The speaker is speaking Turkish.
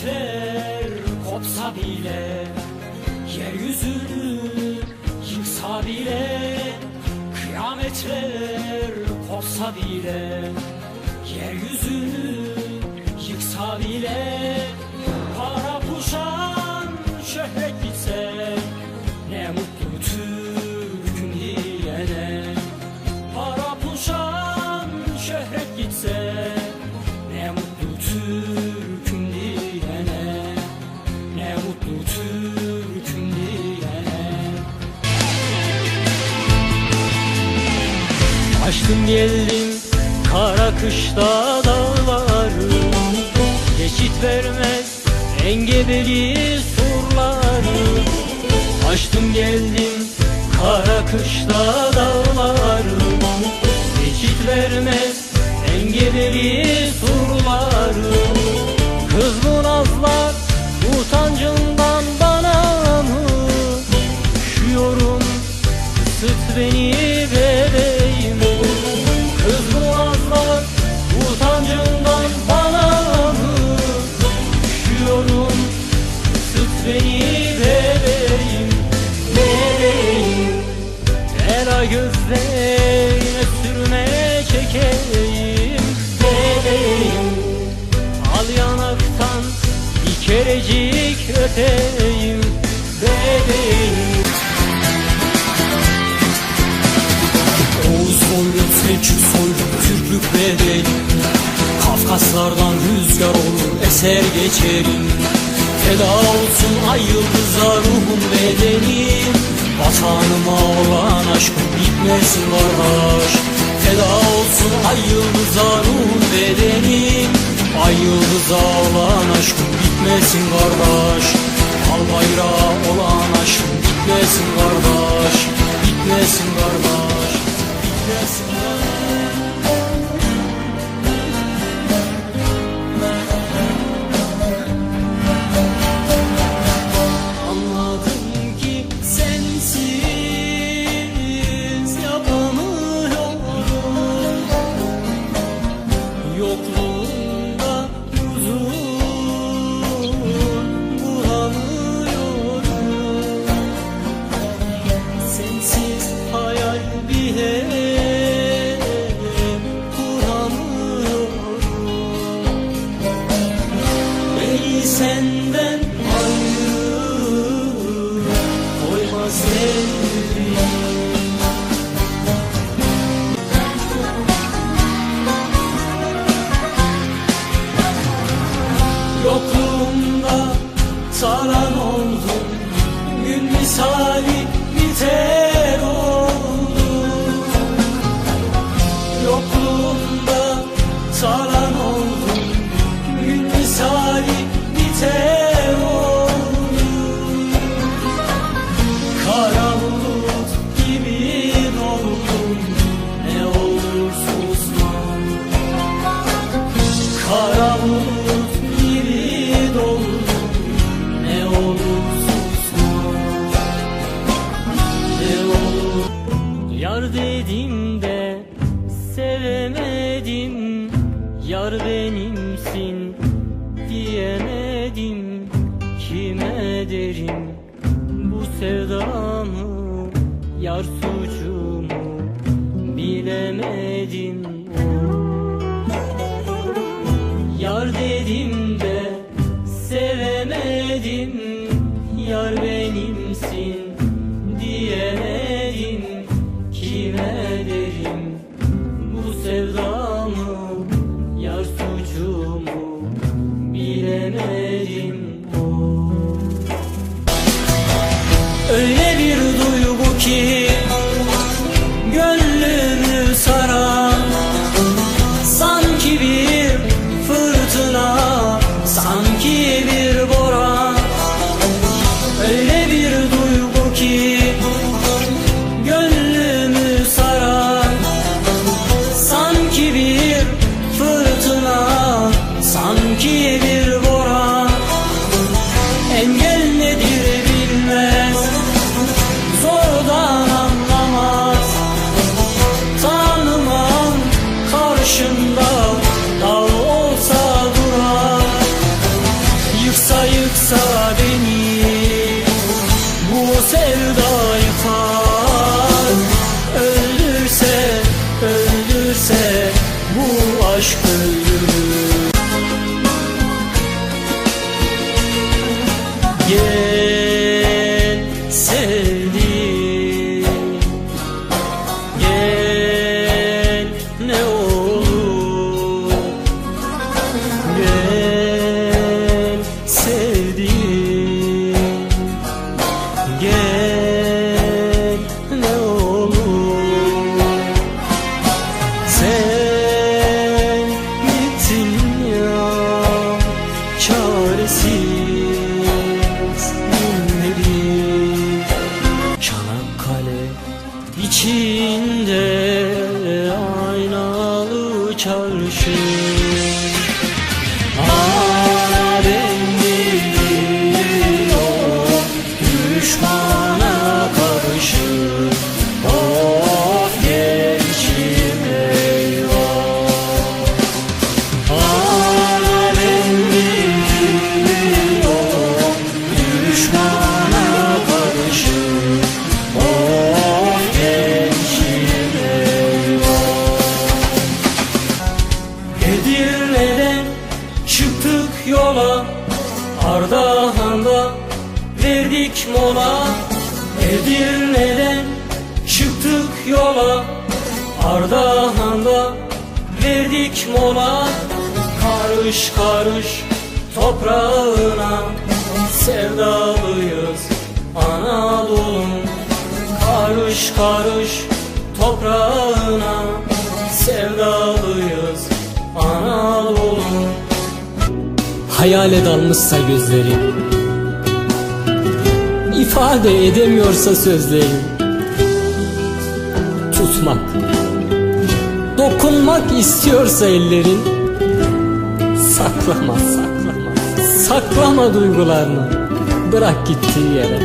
Kıyametler kopsa bile Yeryüzünü yıksa bile Kıyametler kopsa bile Yeryüzünü yıksa bile Açtım geldim kara kışta dağları Geçit vermez engebeli surları Açtım geldim kara kışta dağları Geçit vermez engebeli surları Kız bu nazlar utancından bana mı? Üşüyorum Sıt beni bebeğim Ela gözlerine sürme çekeyim. Bebeğim Al yanaktan bir kerecik öpeyim Bebeğim Oğuz soylu, Selçuk soylu, Türklük bedeli. Kafkaslardan rüzgar olur, eser geçerim. Feda olsun ay yıldıza ruhum bedenim Vatanıma olan aşkım bitmesin kardeş Feda olsun ay yıldıza bedenim Ay yıldıza olan aşkım bitmesin kardeş Al bayrağı olan aşkım bitmesin kardeş Bitmesin kardeş Yokluğumda saran oldum. Gün misali biter oldum. Kara bulut gibi doldum. Ne olur susma Kara bulut gibi doldum. Ne olur susma Ne olur Yar dedim de sevemedim Yar benimsin diyemedim. Kime derim bu sevdamı Yar suçumu bilemedim Öyle bir duygu ki Gönlümü saran Sanki bir fırtına Sanki bir boran Öyle bir duygu ki Gönlümü saran Sanki bir fırtına Sanki bir boran Engel nedir Yıksa yıksa beni Bu sevda yıkar Öldürse, öldürse Bu aşk öldürür Gel sevdim Gel ne olur. Gel. Çarşı Alemliyor mola Edirne'den çıktık yola. Ardahan'da verdik mola Karış karış toprağına. Sevdalıyız Anadolu'm Karış karış toprağına. Sevdalıyız Anadolu'm Hayale dalmışsa gözlerim ifade edemiyorsa sözlerim Tutmak. Dokunmak istiyorsa ellerin Saklama saklama. Saklama duygularını. Bırak gittiği yere